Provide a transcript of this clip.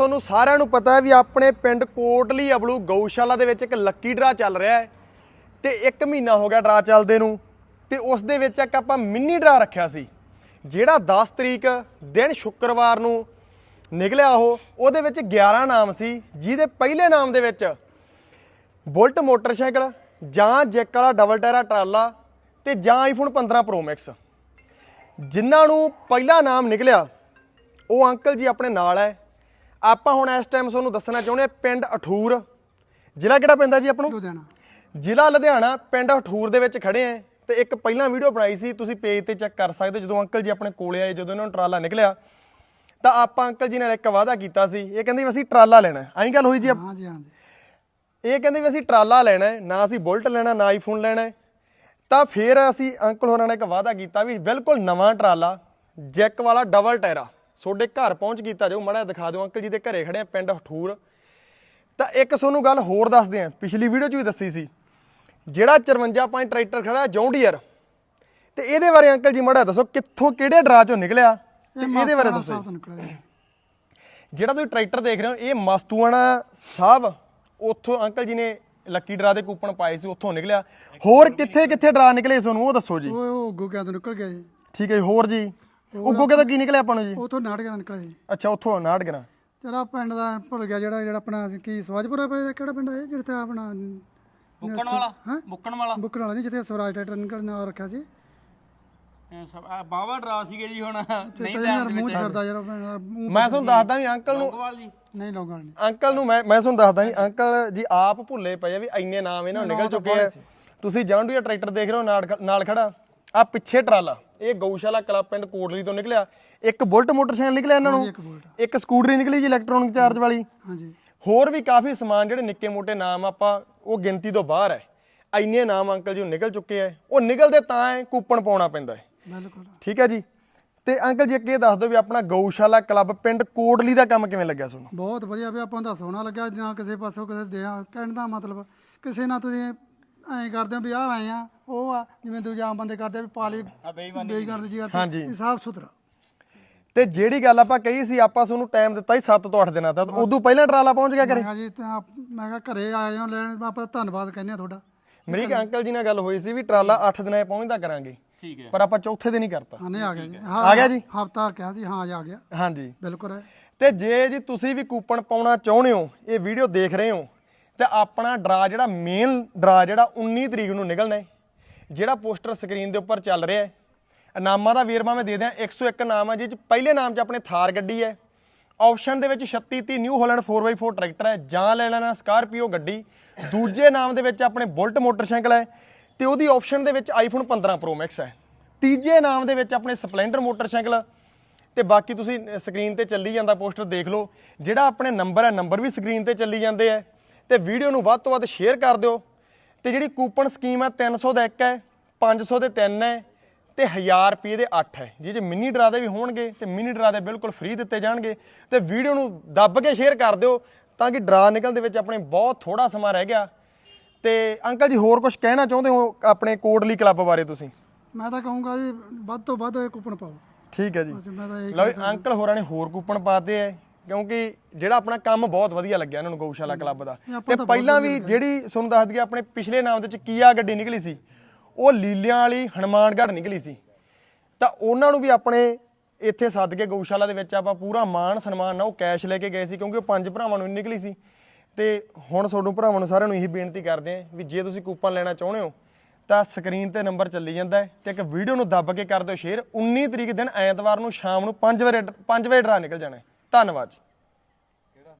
ਤੁਹਾਨੂੰ ਸਾਰਿਆਂ ਨੂੰ ਪਤਾ ਹੈ ਵੀ ਆਪਣੇ ਪਿੰਡ ਕੋਟਲੀ ਅਬਲੂ ਗਊਸ਼ਾਲਾ ਦੇ ਵਿੱਚ ਇੱਕ ਲੱਕੀ ਡਰਾ ਚੱਲ ਰਿਹਾ ਹੈ ਤੇ 1 ਮਹੀਨਾ ਹੋ ਗਿਆ ਡਰਾ ਚੱਲਦੇ ਨੂੰ ਤੇ ਉਸ ਦੇ ਵਿੱਚ ਇੱਕ ਆਪਾਂ ਮਿੰਨੀ ਡਰਾ ਰੱਖਿਆ ਸੀ, ਜਿਹੜਾ 10 ਤਰੀਕ ਦਿਨ ਸ਼ੁੱਕਰਵਾਰ ਨੂੰ ਨਿਕਲਿਆ ਉਹ, ਉਹਦੇ ਵਿੱਚ 11 ਨਾਮ ਸੀ, ਜਿਹਦੇ ਪਹਿਲੇ ਨਾਮ ਦੇ ਵਿੱਚ ਬੁਲਟ ਮੋਟਰਸਾਈਕਲ ਜਾਂ ਜੈਕ ਵਾਲਾ ਡਬਲ ਟਾਇਰਾ ਟਰਾਲਾ ਤੇ ਜਾਂ ਆਈਫੋਨ 15 ਪ੍ਰੋ ਮੈਕਸ ਜਿਨ੍ਹਾਂ ਨੂੰ ਪਹਿਲਾ ਨਾਮ ਨਿਕਲਿਆ, ਉਹ ਅੰਕਲ ਜੀ ਆਪਣੇ ਨਾਲ ਹੈ ਆਪਾਂ ਹੁਣ ਇਸ ਟਾਈਮ ਤੁਹਾਨੂੰ ਦੱਸਣਾ ਚਾਹੁੰਦੇ ਹਾਂ ਪਿੰਡ ਅਠੂਰ। ਜ਼ਿਲ੍ਹਾ ਕਿਹੜਾ ਪੈਂਦਾ ਜੀ ਆਪਾਂ ਨੂੰ? ਲੁਧਿਆਣਾ। ਜ਼ਿਲ੍ਹਾ ਲੁਧਿਆਣਾ ਪਿੰਡ ਅਠੂਰ ਦੇ ਵਿੱਚ ਖੜੇ ਆਂ ਤੇ ਇੱਕ ਪਹਿਲਾਂ ਵੀਡੀਓ ਬਣਾਈ ਸੀ ਤੁਸੀਂ ਪੇਜ ਤੇ ਚੈੱਕ ਕਰ ਸਕਦੇ ਜਦੋਂ ਅੰਕਲ ਜੀ ਆਪਣੇ ਕੋਲੇ ਆਏ ਜਦੋਂ ਇਹਨਾਂ ਨੂੰ ਟਰਾਲਾ ਨਿਕਲਿਆ ਤਾਂ ਆਪਾਂ ਅੰਕਲ ਜੀ ਨਾਲ ਇੱਕ ਵਾਅਦਾ ਕੀਤਾ ਸੀ। ਇਹ ਕਹਿੰਦੇ ਵੀ ਅਸੀਂ ਟਰਾਲਾ ਲੈਣਾ ਹੈ। ਐਂ ਗੱਲ ਹੋਈ ਜੀ ਹਾਂਜੀ ਇਹ ਕਹਿੰਦੇ ਵੀ ਅਸੀਂ ਟਰਾਲਾ ਲੈਣਾ ਹੈ, ਨਾ ਅਸੀਂ ਬੁਲਟ ਲੈਣਾ ਨਾ ਆਈਫੋਨ ਲੈਣਾ ਹੈ। ਤਾਂ ਫਿਰ ਅਸੀਂ ਅੰਕਲ ਹੋਰਾਂ ਨੇ ਇੱਕ ਵਾਅਦਾ ਕੀਤਾ ਵੀ ਬਿਲਕੁਲ ਨਵਾਂ ਟਰਾਲਾ ਜੈਕ ਵਾਲਾ ਡਬਲ ਟਾਇਰਾ ਤੁਹਾਡੇ ਘਰ ਪਹੁੰਚ ਕੀਤਾ ਜਾਊ ਮੜਾ ਦਿਖਾ ਦਿਓ ਅੰਕਲ ਜੀ ਦੇ ਘਰੇ ਖੜੇ ਆ ਪਿੰਡ ਹਠੂਰ। ਤਾਂ ਇੱਕ ਤੁਹਾਨੂੰ ਗੱਲ ਹੋਰ ਦੱਸਦੇ ਆ ਪਿਛਲੀ ਵੀਡੀਓ 'ਚ ਵੀ ਦੱਸੀ ਸੀ। ਜਿਹੜਾ 54 ਪੰਜ ਟਰੈਕਟਰ ਖੜਾ ਜੌਂਡੀਅਰ ਤੇ ਇਹਦੇ ਬਾਰੇ ਅੰਕਲ ਜੀ ਮੜਾ ਦੱਸੋ ਕਿੱਥੋਂ ਕਿਹੜੇ ਡਰਾ 'ਚੋਂ ਨਿਕਲਿਆ? ਤੇ ਇਹਦੇ ਬਾਰੇ ਦੱਸੋ। ਜਿਹੜਾ ਤੁਸੀਂ ਟਰੈਕਟਰ ਦੇਖ ਰਹੇ ਹੋ ਇਹ ਮਸਤੂਆਣਾ ਸਾਹਿਬ ਉੱਥੋਂ ਅੰਕਲ ਜੀ ਨੇ ਲੱਕੀ ਡਰਾ ਦੇ ਕੂਪਨ ਪਾਏ ਸੀ ਉੱਥੋਂ ਨਿਕਲਿਆ। ਹੋਰ ਕਿੱਥੇ ਕਿੱਥੇ ਡਰਾ ਨਿਕਲੇ ਤੁਹਾਨੂੰ ਉਹ ਦੱਸੋ ਜੀ। ਉਹ ਉਹ ਗੁੱਗਿਆਂ ਤੋਂ ਨਿਕਲ ਗਿਆ ਜੀ। ਠੀਕ ਹੈ ਜੀ, ਹੋਰ ਜੀ। ਉੱਗੋ ਕਿਦਾ ਕੀ ਨਿਕਲਿਆ ਆਪਾਂ ਨੂੰ ਜੀ? ਉਥੋਂ ਨਾਟਕਾਂ ਨਿਕਲਿਆ ਜੀ। ਅੱਛਾ ਉੱਥੋਂ ਨਾਟਗਣਾ ਤੇਰਾ ਪਿੰਡ ਦਾ ਭੁੱਲ ਗਿਆ ਜਿਹੜਾ ਜਿਹੜਾ ਆਪਣਾ ਕੀ ਸਵਾਜਪੁਰਾ ਪਿਆ ਕਿਹੜਾ ਪਿੰਡ ਹੈ ਜਿੱਥੇ ਆਪਣਾ ਮੁੱਕਣ ਵਾਲਾ ਮੁੱਕਣ ਵਾਲਾ। ਬੁੱਕਣ ਵਾਲਾ ਨਹੀਂ ਜਿੱਥੇ ਸਵਰਾਜ ਟਰੈਕਟਰ ਨਿਕਲ ਨਾਂ ਰੱਖਿਆ ਸੀ। ਬਾਵਾ ਡਰਾ ਸੀਗੇ ਜੀ ਹੁਣ। ਨਹੀਂ ਤੇ ਯਾਰ ਮੂੰਹ ਚ ਫਿਰਦਾ ਯਾਰ ਮੈਂ ਤੁਹਾਨੂੰ ਦੱਸਦਾ ਵੀ ਅੰਕਲ ਨੂੰ ਨਹੀਂ ਲਾਉਂਗਾ ਨਹੀਂ। ਅੰਕਲ ਨੂੰ ਮੈਂ ਮੈਂ ਤੁਹਾਨੂੰ ਦੱਸਦਾ ਜੀ ਅੰਕਲ ਜੀ ਆਪ ਭੁੱਲੇ ਪਏ ਆ ਵੀ ਇੰਨੇ ਨਾਮ ਇਹਨਾਂ ਨੂੰ ਨਿਕਲ ਚੁੱਕੇ ਆ। ਤੁਸੀਂ ਜਾਂਡੂਆ ਟਰੈਕਟਰ ਦੇਖ ਰਹੇ ਹੋ ਨਾਲ ਖੜਾ। ਆ ਪਿੱਛੇ ਟਰਾਲਾ ਇਹ ਗਊਸ਼ਾਲਾ ਕਲੱਬ ਪਿੰਡ ਕੋਟਲੀ ਤੋਂ ਨਿਕਲਿਆ। ਇੱਕ ਬੁਲਟ ਮੋਟਰਸਾਈਕਲ ਨਿਕਲਿਆ ਇਹਨਾਂ ਨੂੰ? ਇੱਕ ਬੁਲਟ। ਇੱਕ ਸਕੂਟਰੀ ਨਿਕਲੀ ਜੀ ਇਲੈਕਟ੍ਰੋਨਿਕ ਚਾਰਜ ਵਾਲੀ? ਹਾਂਜੀ। ਹੋਰ ਵੀ ਕਾਫੀ ਸਮਾਨ ਜਿਹੜੇ ਨਿੱਕੇ ਮੋਟੇ ਨਾਮ ਆਪਾਂ ਉਹ ਗਿਣਤੀ ਤੋਂ ਬਾਹਰ ਹੈ। ਇੰਨੇ ਨਾਮ ਅੰਕਲ ਜੀ ਨਿਕਲ ਚੁੱਕੇ ਆ ਉਹ ਨਿਕਲਦੇ ਤਾਂ ਹੈ ਕੂਪਨ ਪਾਉਣਾ ਪੈਂਦਾ ਹੈ। ਬਿਲਕੁਲ। ਠੀਕ ਹੈ ਜੀ? ਤੇ ਅੰਕਲ ਜੀ ਇੱਕ ਇਹ ਦੱਸ ਦਿਓ ਵੀ ਆਪਣਾ ਗਊਸ਼ਾਲਾ ਕਲੱਬ ਪਿੰਡ ਕੋਟਲੀ ਦਾ ਕੰਮ ਕਿਵੇਂ ਲੱਗਿਆ ਤੁਹਾਨੂੰ? ਬਹੁਤ ਵਧੀਆ ਵੀ ਆਪਾਂ ਦਾ ਸੋਹਣਾ ਲੱਗਿਆ ਨਾ ਕਿਸੇ ਪਾਸੋਂ ਕਿਸੇ ਦੇ ਕਹਿਣ ਦਾ ਮਤਲਬ ਕਿਸੇ ਨਾਲ ਤੁਸੀਂ ਐਂ ਕਰਦੇ ਹੋ ਵੀ ਆਹ ਆਏ ਆ ਉਹ ਆ ਜਿਵੇਂ ਦੂਜੇ ਆਮ ਬੰਦੇ ਕਰਦੇ ਆ ਵੀ ਪਾਲੀ ਬੇਈਮਾਨੀ ਜੀ ਹਾਂਜੀ। ਸਾਫ਼ ਸੁਥਰਾ। ਤੇ ਜਿਹੜੀ ਗੱਲ ਆਪਾਂ ਕਹੀ ਸੀ ਆਪਾਂ ਤੁਹਾਨੂੰ ਟਾਈਮ ਦਿੱਤਾ ਸੀ 7 ਤੋਂ 8 ਦਿਨਾਂ ਦਾ ਤਾਂ ਉਦੋਂ ਪਹਿਲਾਂ ਟਰਾਲਾ ਪਹੁੰਚ ਗਿਆ ਮੈਂ ਘਰੇ ਕਿਹਾ ਜੀ ਤਾਂ ਆਪ- ਮੈਂ ਕਿਹਾ ਘਰੇ ਆਏ ਹੋ ਲੈਣ ਆਪਾਂ ਧੰਨਵਾਦ ਕਹਿੰਦੇ ਆ ਤੁਹਾਡਾ। ਮੇਰੀ ਇੱਕ ਅੰਕਲ ਜੀ ਨਾਲ ਗੱਲ ਹੋਈ ਸੀ ਵੀ ਟਰਾਲਾ 8 ਦਿਨਾਂ 'ਚ ਪਹੁੰਚਦਾ ਕਰਾਂਗੇ। ਠੀਕ ਹੈ। ਪਰ ਆਪਾਂ ਚੌਥੇ ਦਿਨ ਹੀ ਕਰਤਾ। ਆਨੇ ਆ ਗਿਆ ਜੀ। ਆ ਗਿਆ ਜੀ? ਹਫਤਾ ਕਿਹਾ ਸੀ ਹਾਂ ਜੀ ਆ ਗਿਆ। ਹਾਂਜੀ। ਬਿਲਕੁਲ ਹੈ। ਤੇ ਜੇ ਜੀ ਤੁਸੀਂ ਵੀ ਕੂਪਨ ਪਾਉਣਾ ਚਾਹੁੰਦੇ ਹੋ ਇਹ ਵੀਡੀਓ ਦੇਖ ਰਹੇ ਹੋ ਤੇ ਆਪਣਾ ਡਰਾ ਜਿਹੜਾ ਮੇਨ ਡਰਾ ਜਿਹੜਾ 19 ਤਰੀਕ ਨੂੰ ਨਿਕਲਣਾ ਹੈ, ਜਿਹੜਾ ਪੋਸਟਰ ਸਕਰੀਨ ਦੇ ਉੱਪਰ ਚੱਲ ਰਿਹਾ ਹੈ। ਨਾਮਾਂ ਦਾ ਵੇਰਵਾ ਮੈਂ ਦੇ ਦਿਆਂ 101 ਨਾਮ ਹੈ ਜਿਹ ਚ ਪਹਿਲੇ ਨਾਮ 'ਚ ਆਪਣੇ ਥਾਰ ਗੱਡੀ ਹੈ। ਆਪਸ਼ਨ ਦੇ ਵਿੱਚ 3630 ਨਿਊ ਹਾਲੈਂਡ 4x4 ਟਰੈਕਟਰ ਹੈ, ਜਾਂ ਲੈ ਲੈਣਾ ਸਕਾਰਪੀਓ ਗੱਡੀ। ਦੂਜੇ ਨਾਮ ਦੇ ਵਿੱਚ ਆਪਣੇ ਬੁਲਟ ਮੋਟਰਸਾਈਕਲ ਹੈ, ਤੇ ਉਹਦੀ ਆਪਸ਼ਨ ਦੇ ਵਿੱਚ ਆਈਫੋਨ 15 ਪ੍ਰੋ ਮੈਕਸ ਹੈ। ਤੀਜੇ ਨਾਮ ਦੇ ਵਿੱਚ ਆਪਣੇ ਸਪਲੈਂਡਰ ਮੋਟਰਸਾਈਕਲ ਤੇ ਬਾਕੀ ਤੁਸੀਂ ਸਕਰੀਨ ਤੇ ਚੱਲੀ ਜਾਂਦਾ ਪੋਸਟਰ ਦੇਖ ਲਓ। ਜਿਹੜਾ ਆਪਣੇ ਨੰਬਰ ਹੈ ਨੰਬਰ ਵੀ ਸਕਰੀਨ ਤੇ ਚੱਲੀ ਜਾਂਦੇ ਆ ਤੇ ਵੀਡੀਓ ਨੂੰ ਵੱਧ ਤੋਂ ਵੱਧ ਸ਼ੇਅਰ ਕਰ ਦਿਓ। ਤੇ ਜਿਹੜੀ ਕੂਪਨ ਸਕੀਮ ਹੈ 300 ਦਾ ਇੱਕ ਹੈ 500 ਦੇ ਤਿੰਨ ਹੈ ਤੇ 1000 ਰੁਪਏ ਦੇ 8 ਹੈ। ਜਿਹ ਚ ਮਿੰਨੀ ਡਰਾ ਦੇ ਵੀ ਹੋਣਗੇ ਤੇ ਮਿੰਨੀ ਡਰਾ ਦੇ ਬਿਲਕੁਲ ਫ੍ਰੀ ਦਿੱਤੇ ਜਾਣਗੇ। ਤੇ ਵੀਡੀਓ ਨੂੰ ਦੱਬ ਕੇ ਸ਼ੇਅਰ ਕਰ ਦਿਓ ਤਾਂ ਕਿ ਡਰਾ ਨਿਕਲਣ ਦੇ ਵਿੱਚ ਆਪਣੇ ਬਹੁਤ ਥੋੜਾ ਸਮਾਂ ਰਹਿ ਗਿਆ। ਤੇ ਅੰਕਲ ਜੀ ਹੋਰ ਕੁਝ ਕਹਿਣਾ ਚਾਹੁੰਦੇ ਹੋ ਆਪਣੇ ਕੋਡਲੀ ਕਲੱਬ ਬਾਰੇ ਤੁਸੀਂ? ਮੈਂ ਤਾਂ ਕਹੂੰਗਾ ਜੀ ਵੱਧ ਤੋਂ ਵੱਧ ਇਹ ਕੂਪਨ ਪਾਓ। ਠੀਕ ਹੈ ਜੀ। ਲਓ ਜੀ, ਅੰਕਲ ਹੋਰਾਂ ਨੇ ਹੋਰ ਕੂਪਨ ਪਾਤੇ ਐ ਕਿਉਂਕਿ ਜਿਹੜਾ ਆਪਣਾ ਕੰਮ ਬਹੁਤ ਵਧੀਆ ਲੱਗਿਆ ਇਹਨਾਂ ਨੂੰ ਗਊਸ਼ਾਲਾ ਕਲੱਬ ਦਾ। ਤੇ ਪਹਿਲਾਂ ਵੀ ਜਿਹੜੀ ਤੁਹਾਨੂੰ ਦੱਸ ਦਈਏ ਆਪਣੇ ਪਿਛਲੇ ਨਾਮ ਦੇ ਵਿੱਚ ਕੀਆ ਗੱਡੀ ਨਿਕਲੀ ਸੀ ਉਹ ਲੀਲਿਆਂ ਵਾਲੀ ਹਨੂਮਾਨਗੜ੍ਹ ਨਿਕਲੀ ਸੀ। ਤਾਂ ਉਹਨਾਂ ਨੂੰ ਵੀ ਆਪਣੇ ਇੱਥੇ ਸੱਦ ਕੇ ਗਊਸ਼ਾਲਾ ਦੇ ਵਿੱਚ ਆਪਾਂ ਪੂਰਾ ਮਾਣ ਸਨਮਾਨ ਨਾਲ ਉਹ ਕੈਸ਼ ਲੈ ਕੇ ਗਏ ਸੀ ਕਿਉਂਕਿ ਉਹ ਪੰਜ ਭਰਾਵਾਂ ਨੂੰ ਨਿਕਲੀ ਸੀ। ਤੇ ਹੁਣ ਤੁਹਾਨੂੰ ਭਰਾਵਾਂ ਨੂੰ ਸਾਰਿਆਂ ਨੂੰ ਇਹੀ ਬੇਨਤੀ ਕਰਦੇ ਆਂ ਵੀ ਜੇ ਤੁਸੀਂ ਕੂਪਨ ਲੈਣਾ ਚਾਹੁੰਦੇ ਹੋ ਤਾਂ ਸਕਰੀਨ ਤੇ ਨੰਬਰ ਚੱਲੀ ਜਾਂਦਾ ਤੇ ਇੱਕ ਵੀਡੀਓ ਨੂੰ ਦੱਬ ਕੇ ਕਰ ਦਿਓ ਸ਼ੇਅਰ। 19 ਤਰੀਕ ਦਿਨ ਐਤਵਾਰ ਨੂੰ ਸ਼ਾਮ ਨੂੰ 5 ਵਜੇ 5 ਵਜੇ ਡਰਾ ਨਿਕਲ ਜਾਣਾ। ਧੰਨਵਾਦ ਜੀ।